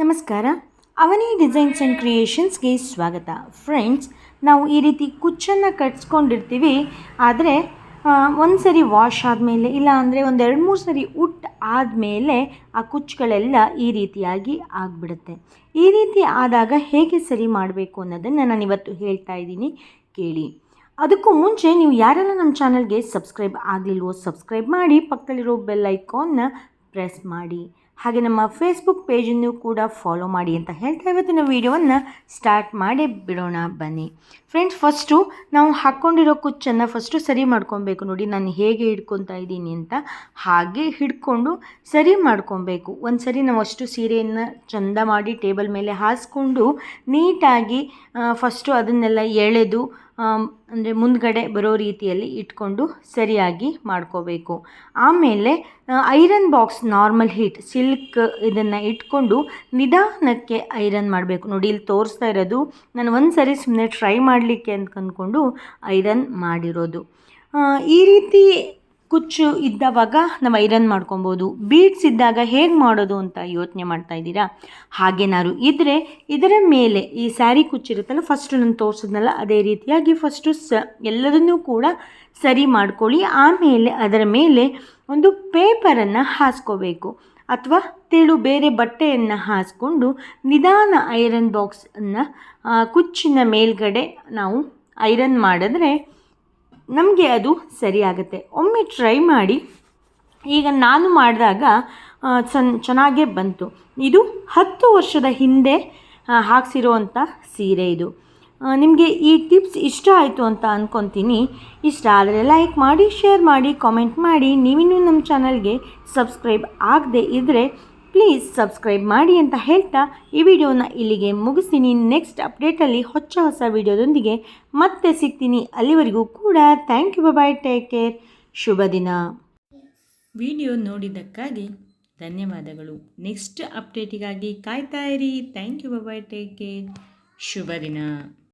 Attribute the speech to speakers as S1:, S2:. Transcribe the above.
S1: ನಮಸ್ಕಾರ. ಅವನಿ designs and ಕ್ರಿಯೇಷನ್ಸ್ಗೆ ಸ್ವಾಗತ. Friends ನಾವು ಈ ರೀತಿ ಕುಚ್ಚನ್ನು ಕಟ್ಸ್ಕೊಂಡಿರ್ತೀವಿ. ಆದರೆ ಒಂದು ಸರಿ ವಾಶ್ ಆದಮೇಲೆ, ಇಲ್ಲ ಅಂದರೆ ಒಂದು ಎರಡು ಮೂರು ಸರಿ ಉಟ್ ಆದಮೇಲೆ ಆ ಕುಚ್ಚುಗಳೆಲ್ಲ ಈ ರೀತಿಯಾಗಿ ಆಗಿಬಿಡುತ್ತೆ. ಈ ರೀತಿ ಆದಾಗ ಹೇಗೆ ಸರಿ ಮಾಡಬೇಕು ಅನ್ನೋದನ್ನು ನಾನು ಇವತ್ತು ಹೇಳ್ತಾ ಇದ್ದೀನಿ ಕೇಳಿ. ಅದಕ್ಕೂ ಮುಂಚೆ ನೀವು ಯಾರೆಲ್ಲ ನಮ್ಮ ಚಾನಲ್ಗೆ ಸಬ್ಸ್ಕ್ರೈಬ್ ಆಗಲಿಲ್ವೋ ಸಬ್ಸ್ಕ್ರೈಬ್ ಮಾಡಿ, ಪಕ್ಕದಲ್ಲಿರೋ ಬೆಲ್ ಐಕಾನ್ನ ಪ್ರೆಸ್ ಮಾಡಿ. ಹಾಗೆ ನಮ್ಮ ಫೇಸ್ಬುಕ್ ಪೇಜನ್ನು ಕೂಡ ಫಾಲೋ ಮಾಡಿ ಅಂತ ಹೇಳ್ತಾ ಇವತ್ತಿನ ವೀಡಿಯೋವನ್ನು ಸ್ಟಾರ್ಟ್ ಮಾಡಿ ಬಿಡೋಣ ಬನ್ನಿ. ಫ್ರೆಂಡ್ಸ್ ಫಸ್ಟು ನಾವು ಹಾಕ್ಕೊಂಡಿರೋ ಕುಚ್ಚನ್ನು ಫಸ್ಟು ಸರಿ ಮಾಡ್ಕೊಬೇಕು. ನೋಡಿ, ನಾನು ಹೇಗೆ ಹಿಡ್ಕೊತಾ ಇದ್ದೀನಿ ಅಂತ ಹಾಗೆ ಹಿಡ್ಕೊಂಡು ಸರಿ ಮಾಡ್ಕೊಬೇಕು. ಒಂದು ಸರಿ ನಾವು ಅಷ್ಟು ಸೀರೆಯನ್ನು ಚಂದ ಮಾಡಿ ಟೇಬಲ್ ಮೇಲೆ ಹಾಸ್ಕೊಂಡು ನೀಟಾಗಿ ಫಸ್ಟು ಅದನ್ನೆಲ್ಲ ಎಳೆದು ಅಂದರೆ ಮುಂದ್ಗಡೆ ಬರೋ ರೀತಿಯಲ್ಲಿ ಇಟ್ಕೊಂಡು ಸರಿಯಾಗಿ ಮಾಡ್ಕೋಬೇಕು. ಆಮೇಲೆ iron box normal heat, silk ಇದನ್ನು ಇಟ್ಕೊಂಡು ನಿಧಾನಕ್ಕೆ ಐರನ್ ಮಾಡಬೇಕು. ನೋಡಿ, ಇಲ್ಲಿ ತೋರಿಸ್ತಾ ಇರೋದು, ನಾನು ಒಂದು ಸರಿ ಸುಮ್ಮನೆ ಟ್ರೈ ಮಾಡಲಿಕ್ಕೆ ಅಂತ ಅಂದ್ಕೊಂಡು ಐರನ್ ಮಾಡಿರೋದು. ಈ ರೀತಿ ಕುಚ್ಚು ಇದ್ದವಾಗ ನಾವು ಐರನ್ ಮಾಡ್ಕೊಬೋದು. ಬೀಡ್ಸ್ ಇದ್ದಾಗ ಹೇಗೆ ಮಾಡೋದು ಅಂತ ಯೋಚನೆ ಮಾಡ್ತಾ ಇದ್ದೀರಾ? ಹಾಗೇನಾದ್ರು ಇದ್ದರೆ ಇದರ ಮೇಲೆ ಈ ಸ್ಯಾರಿ ಕುಚ್ಚಿರುತ್ತಲ್ಲ ಫಸ್ಟು ನಾನು ತೋರಿಸಿದ್ನಲ್ಲ, ಅದೇ ರೀತಿಯಾಗಿ ಫಸ್ಟು ಸ ಎಲ್ಲದನ್ನೂ ಕೂಡ ಸರಿ ಮಾಡ್ಕೊಳ್ಳಿ. ಆಮೇಲೆ ಅದರ ಮೇಲೆ ಒಂದು ಪೇಪರನ್ನು ಹಾಸ್ಕೋಬೇಕು. ಅಥವಾ ತೆಳು ಬೇರೆ ಬಟ್ಟೆಯನ್ನು ಹಾಸ್ಕೊಂಡು ನಿಧಾನ ಐರನ್ ಬಾಕ್ಸನ್ನು ಕುಚ್ಚಿನ ಮೇಲ್ಗಡೆ ನಾವು ಐರನ್ ಮಾಡಿದ್ರೆ ನಮಗೆ ಅದು ಸರಿಯಾಗುತ್ತೆ. ಒಮ್ಮೆ ಟ್ರೈ ಮಾಡಿ, ಈಗ ನಾನು ಮಾಡಿದಾಗ ಚನ್, ಚೆನ್ನಾಗೇ ಬಂತು. ಇದು ಹತ್ತು ವರ್ಷದ ಹಿಂದೆ ಹಾಕ್ಸಿರೋವಂಥ ಸೀರೆ ಇದು. ನಿಮಗೆ ಈ ಟಿಪ್ಸ್ ಇಷ್ಟ ಆಯಿತು ಅಂತ ಅಂದ್ಕೊತೀನಿ ಇಷ್ಟ ಆದರೆ ಲೈಕ್ ಮಾಡಿ ಶೇರ್ ಮಾಡಿ ಕಾಮೆಂಟ್ ಮಾಡಿ. ನೀವಿನ್ನೂ ನಮ್ಮ ಚಾನಲ್ಗೆ ಸಬ್ಸ್ಕ್ರೈಬ್ ಆಗದೆ ಇದ್ದರೆ ಪ್ಲೀಸ್ ಸಬ್ಸ್ಕ್ರೈಬ್ ಮಾಡಿ ಅಂತ ಹೇಳ್ತಾ ಈ ವಿಡಿಯೋನ ಇಲ್ಲಿಗೆ ಮುಗಿಸ್ತೀನಿ. ನೆಕ್ಸ್ಟ್ ಅಪ್ಡೇಟಲ್ಲಿ ಹೊಚ್ಚ ಹೊಸ ವಿಡಿಯೋದೊಂದಿಗೆ ಮತ್ತೆ ಸಿಗ್ತೀನಿ. ಅಲ್ಲಿವರೆಗೂ ಕೂಡ thank you bye take care ಶುಭ ದಿನ. ವಿಡಿಯೋ ನೋಡಿದ್ದಕ್ಕಾಗಿ ಧನ್ಯವಾದಗಳು. ನೆಕ್ಸ್ಟ್ ಅಪ್ಡೇಟಿಗಾಗಿ ಕಾಯ್ತಾ ಇರಿ. Thank you bye take care ಶುಭ ದಿನ.